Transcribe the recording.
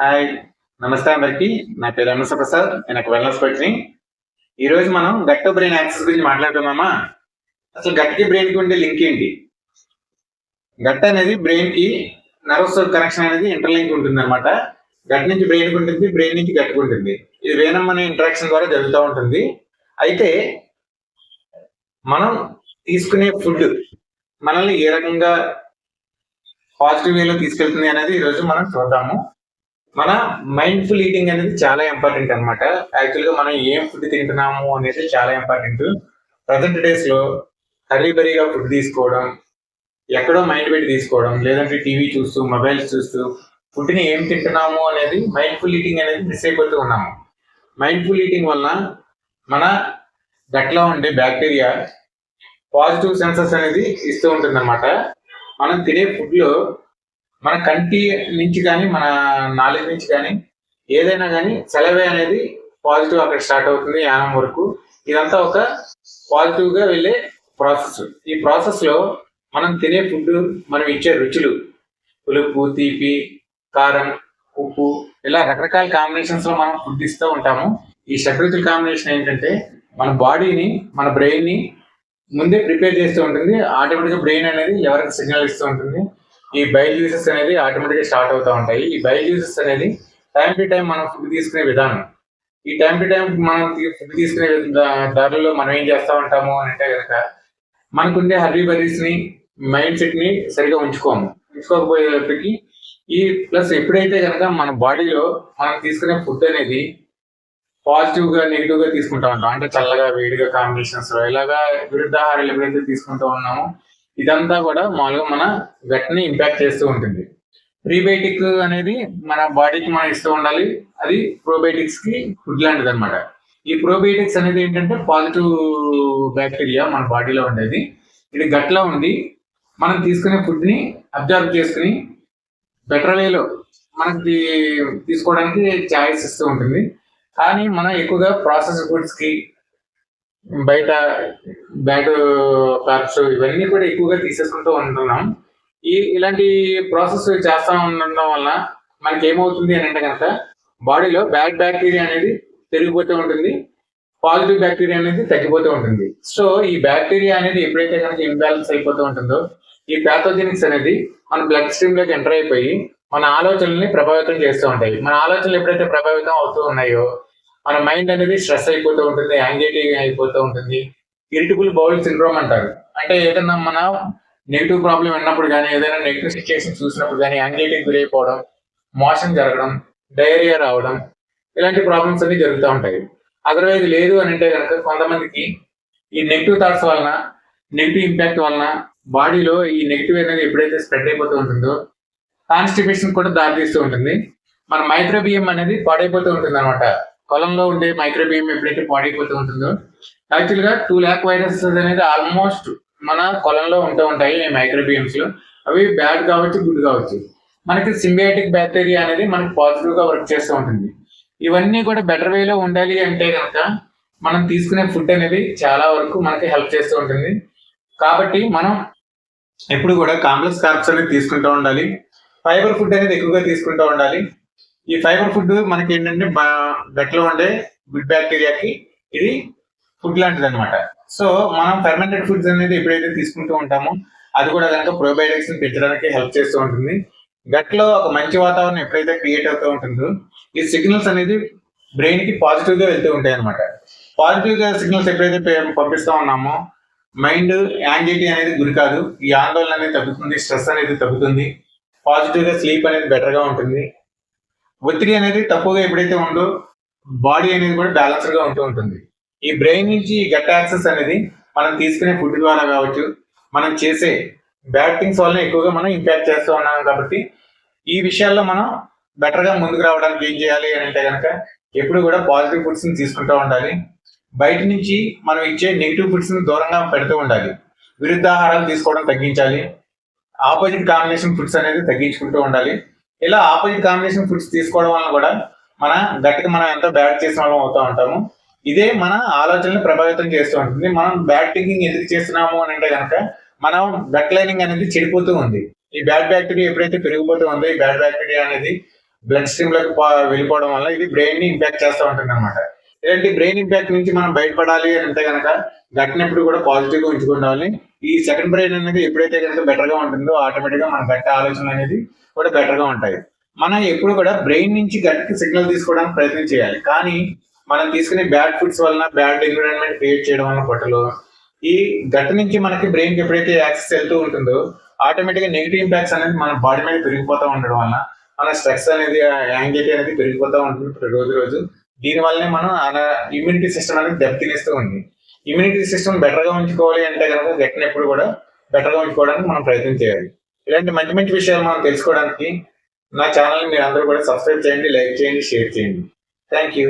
Hi నమస్తే అందరికి. నా పేరు ఎంఎస్ ప్రసాద్ నేను ఒక వెల్నెస్ కోచ్ని ఈ మనం గట్ బ్రెయిన్ యాక్సెస్ గురించి మాట్లాడుతున్నామా అసలు గట్కి బ్రెయిన్కి ఉండే లింక్ ఏంటి? గట్ అనేది బ్రెయిన్కి నర్వస్ కనెక్షన్ అనేది ఇంటర్లింక్ ఉంటుంది అనమాట గట్ నుంచి బ్రెయిన్కి ఉంటుంది బ్రెయిన్ నుంచి గట్కి ఉంటుంది. ఇది వేనం అనే ఇంటరాక్షన్ ద్వారా జరుగుతూ ఉంటుంది. అయితే మనం తీసుకునే ఫుడ్ మనల్ని ఏ రకంగా పాజిటివ్ వేలో తీసుకెళ్తుంది అనేది ఈరోజు మనం చూద్దాము. మన మైండ్ఫుల్ ఈటింగ్ అనేది చాలా ఇంపార్టెంట్ అనమాట యాక్చువల్గా మనం ఏం ఫుడ్ తింటున్నాము అనేది చాలా ఇంపార్టెంట్ ప్రజెంట్ డేస్లో హరీ బరీగా ఫుడ్ తీసుకోవడం ఎక్కడో మైండ్ పెట్టి తీసుకోవడం లేదంటే టీవీ చూస్తూ మొబైల్స్ చూస్తూ ఫుడ్ని ఏం తింటున్నాము అనేది మైండ్ఫుల్ ఈటింగ్ అనేది మిస్ అయిపోతూ ఉన్నాము. మైండ్ఫుల్ ఈటింగ్ వలన మన గట్లో ఉండే బ్యాక్టీరియా పాజిటివ్ సెన్సెస్ అనేది ఇస్తూ ఉంటుంది మనం తినే ఫుడ్లో మన కంటి నుంచి కానీ మన నాలెడ్జ్ నుంచి కానీ ఏదైనా కానీ సెలవే అనేది పాజిటివ్ అక్కడ స్టార్ట్ అవుతుంది యానం వరకు. ఇదంతా ఒక పాజిటివ్గా వెళ్ళే ప్రాసెస్. ఈ ప్రాసెస్లో మనం తినే ఫుడ్ మనం ఇచ్చే రుచులు పులుపు తీపి కారం ఉప్పు ఇలా రకరకాల కాంబినేషన్స్లో మనం ఫుడ్ ఇస్తూ ఉంటాము. ఈ షడ్రుచుల కాంబినేషన్ ఏంటంటే మన బాడీని మన బ్రెయిన్ని ముందే ప్రిపేర్ చేస్తూ ఉంటుంది. ఆటోమేటిక్గా బ్రెయిన్ అనేది ఎవరికి సిగ్నల్ ఇస్తూ ఉంటుంది. ఈ బయల్ జ్యూసెస్ అనేది ఆటోమేటిక్గా స్టార్ట్ అవుతూ ఉంటాయి. ఈ బయల్ జ్యూసెస్ అనేది టైం టు టైం మనం ఫుడ్ తీసుకునే విధానం. ఈ టైం టు టైం మనం ఫుడ్ తీసుకునే దా- దారిలో మనం ఏం చేస్తూ ఉంటాము అని అంటే కనుక మనకుండే హర్రీ బరీస్ని మైండ్ సెట్ని సరిగా ఉంచుకోము. ఉంచుకోకపోయేటప్పటికి ఈ ప్లస్ ఎప్పుడైతే కనుక మన బాడీలో మనం తీసుకునే ఫుడ్ అనేది పాజిటివ్గా నెగిటివ్గా తీసుకుంటా ఉంటాం. అంటే చల్లగా వేడిగా కాంబినేషన్స్లో ఇలాగా విరుద్ధాహారాలు ఎప్పుడైతే తీసుకుంటూ ఉన్నామో ఇదంతా కూడా మామూలుగా మన గట్ని ఇంపాక్ట్ చేస్తూ ఉంటుంది. ప్రీబయోటిక్ అనేది మన బాడీకి మనం ఇస్తూ ఉండాలి. అది ప్రోబయోటిక్స్కి ఫుడ్ లాంటిది అనమాట ఈ ప్రోబయోటిక్స్ అనేది ఏంటంటే పాజిటివ్ బ్యాక్టీరియా మన బాడీలో ఉండేది. ఇది గట్లో ఉండి మనం తీసుకునే ఫుడ్ని అబ్జర్వ్ చేసుకుని బెటర్ వేలో మనకి తీసుకోవడానికి ఛాయిస్ ఇస్తూ ఉంటుంది. కానీ మనం ఎక్కువగా ప్రాసెస్ ఫుడ్స్కి బయట బ్యాడ్ కార్బ్స్ ఇవన్నీ కూడా ఎక్కువగా తీసేసుకుంటూ ఉంటున్నాం. ఈ ఇలాంటి ప్రాసెస్ చేస్తా ఉండడం వల్ల మనకి ఏమవుతుంది అని అంటే కనుక బాడీలో బ్యాడ్ బ్యాక్టీరియా అనేది పెరిగిపోతూ ఉంటుంది. పాజిటివ్ బ్యాక్టీరియా అనేది తగ్గిపోతూ ఉంటుంది. సో ఈ బ్యాక్టీరియా అనేది ఎప్పుడైతే కనుక ఇంబ్యాలెన్స్ అయిపోతూ ఉంటుందో ఈ ప్యాథోజెనిక్స్ అనేది మన బ్లడ్ స్ట్రీమ్లోకి ఎంటర్ అయిపోయి మన ఆలోచనల్ని ప్రభావితం చేస్తూ ఉంటాయి. మన ఆలోచనలు ఎప్పుడైతే ప్రభావితం అవుతూ ఉన్నాయో మన మైండ్ అనేది స్ట్రెస్ అయిపోతూ ఉంటుంది యాంగ్జైటీ అయిపోతూ ఉంటుంది. ఇరిటబుల్ బౌల్ సిండ్రోమ్ అంటారు. అంటే ఏదైనా మన నెగిటివ్ ప్రాబ్లం విన్నప్పుడు కానీ ఏదైనా నెగిటివ్ సిచ్యువేషన్ చూసినప్పుడు కానీ యాంగ్జైటీకి గురైపోవడం మోషన్ జరగడం డయేరియా రావడం ఇలాంటి ప్రాబ్లమ్స్ అన్ని జరుగుతూ ఉంటాయి. అదర్వైజ్ లేదు అని అంటే కనుక కొంతమందికి ఈ నెగిటివ్ థాట్స్ వలన నెగిటివ్ ఇంపాక్ట్ వలన బాడీలో ఈ నెగిటివ్ అనేది ఎప్పుడైతే స్ప్రెడ్ అయిపోతూ ఉంటుందో కాన్స్టిపేషన్ కూడా దారితీస్తూ ఉంటుంది. మన మైక్రోబియం అనేది పాడైపోతూ ఉంటుంది అనమాట కొలంలో ఉండే మైక్రోబియం ఎప్పుడైతే పాడైపోతూ ఉంటుందో యాక్చువల్గా టూ ల్యాక్ వైరసెస్ అనేది ఆల్మోస్ట్ మన కొలంలో ఉంటూ ఉంటాయి ఈ మైక్రోబియమ్స్లో. అవి బ్యాడ్ కావచ్చు గుడ్ కావచ్చు. మనకి సింబియాటిక్ బ్యాక్టీరియా అనేది మనకి పాజిటివ్గా వర్క్ చేస్తూ ఉంటుంది. ఇవన్నీ కూడా బెటర్ వేలో ఉండాలి అంటే కనుక మనం తీసుకునే ఫుడ్ అనేది చాలా వరకు మనకి హెల్ప్ చేస్తూ ఉంటుంది. కాబట్టి మనం ఎప్పుడు కూడా కాంప్లెక్స్ కార్బ్స్ అనేది తీసుకుంటూ ఉండాలి. ఫైబర్ ఫుడ్ అనేది ఎక్కువగా తీసుకుంటూ ఉండాలి. ఈ ఫైబర్ ఫుడ్ మనకి ఏంటంటే గట్లో ఉండే గుడ్ బ్యాక్టీరియాకి ఇది ఫుడ్ లాంటిది అనమాట సో మనం ఫెర్మెంటెడ్ ఫుడ్స్ అనేది ఎప్పుడైతే తీసుకుంటూ ఉంటామో అది కూడా కనుక ప్రోబయోటిక్స్ పెంచడానికి హెల్ప్ చేస్తూ ఉంటుంది. గట్లో ఒక మంచి వాతావరణం ఎప్పుడైతే క్రియేట్ అవుతూ ఉంటుందో ఈ సిగ్నల్స్ అనేది బ్రెయిన్కి పాజిటివ్గా వెళ్తూ ఉంటాయి అనమాట పాజిటివ్గా సిగ్నల్స్ ఎప్పుడైతే పే- పంపిస్తా ఉన్నామో మైండ్ యాంగ్జైటీ అనేది గురి కాదు. ఈ ఆందోళన అనేది తగ్గుతుంది స్ట్రెస్ అనేది తగ్గుతుంది. పాజిటివ్గా స్లీప్ అనేది బెటర్గా ఉంటుంది. ఒత్తిడి అనేది తక్కువగా ఎప్పుడైతే ఉందో బాడీ అనేది కూడా బ్యాలెన్స్డ్గా ఉంటూ ఉంటుంది. ఈ బ్రెయిన్ నుంచి ఈ గట్ యాక్సెస్ అనేది మనం తీసుకునే ఫుడ్ ద్వారా కావచ్చు మనం చేసే బ్యాడ్ థింగ్స్ వల్ల ఎక్కువగా మనం ఇంపాక్ట్ చేస్తూ ఉన్నాం కాబట్టి ఈ విషయాల్లో మనం బెటర్గా ముందుకు రావడానికి ఏం చేయాలి అని అంటే కనుక ఎప్పుడు కూడా పాజిటివ్ ఫుడ్స్ని తీసుకుంటూ ఉండాలి. బయట నుంచి మనం ఇచ్చే నెగిటివ్ ఫుడ్స్ని దూరంగా పెడుతూ ఉండాలి. విరుద్ధాహారాలు తీసుకోవడం తగ్గించాలి. ఆపోజిట్ కాంబినేషన్ ఫుడ్స్ అనేది తగ్గించుకుంటూ ఉండాలి. ఇలా ఆపోజిట్ కాంబినేషన్ ఫుడ్స్ తీసుకోవడం వల్ల కూడా మన గట్టికి మనం ఎంత బ్యాడ్ చేసిన వాళ్ళం అవుతూ ఉంటాము. ఇదే మన ఆలోచనలు ప్రభావితం చేస్తూ ఉంటుంది. మనం బ్యాడ్ థింకింగ్ ఎందుకు చేస్తున్నాము అని అంటే కనుక మనం గట్ లైనింగ్ అనేది చెడిపోతూ ఉంది. ఈ బ్యాడ్ బ్యాక్టీరియా ఎప్పుడైతే పెరిగిపోతూ ఉందో ఈ బ్యాడ్ బ్యాక్టీరియా అనేది బ్లడ్ స్ట్రీమ్లోకి వెళ్ళిపోవడం వల్ల ఇది బ్రెయిన్ని ఇంపాక్ట్ చేస్తూ ఉంటుంది అనమాట ఇలాంటి బ్రెయిన్ ఇంపాక్ట్ నుంచి మనం బయటపడాలి అని అంటే కనుక గట్టిని ఎప్పుడు కూడా పాజిటివ్గా ఉంచుకోవాలి ఈ సెకండ్ బ్రెయిన్ అనేది ఎప్పుడైతే కనుక బెటర్గా ఉంటుందో ఆటోమేటిక్గా మన గట్టి ఆలోచన అనేది కూడా బెటర్గా ఉంటాయి. మనం ఎప్పుడు కూడా బ్రెయిన్ నుంచి గట్టికి సిగ్నల్ తీసుకోవడానికి ప్రయత్నం చేయాలి. కానీ మనం తీసుకునే బ్యాడ్ ఫుడ్స్ వలన బ్యాడ్ ఎన్విరాన్మెంట్ క్రియేట్ చేయడం వలన పొట్టలో ఈ గట్టి నుంచి మనకి బ్రెయిన్కి ఎప్పుడైతే యాక్సెస్ వెళ్తూ ఉంటుందో ఆటోమేటిక్గా నెగిటివ్ ఇంపాక్ట్స్ అనేది మన బాడీ మీద పెరిగిపోతూ ఉండడం వల్ల మన స్ట్రెస్ అనేది యాంగ్జైటీ అనేది పెరిగిపోతూ ఉంటుంది ప్రతి రోజు రోజు. దీని వల్లనే మనం అలా ఇమ్యూనిటీ సిస్టమ్ అనేది దెబ్బతినేస్తూ ఉంది. ఇమ్యూనిటీ సిస్టమ్ బెటర్గా ఉంచుకోవాలి అంటే కనుక గట్టిని ఎప్పుడు కూడా బెటర్గా ఉంచుకోవడానికి మనం ప్రయత్నం చేయాలి. ఇలాంటి మంచి మంచి విషయాలు మనం తెలుసుకోవడానికి నా ఛానల్ మీరు అందరూ కూడా సబ్స్క్రైబ్ చేయండి లైక్ చేయండి షేర్ చేయండి. Thank you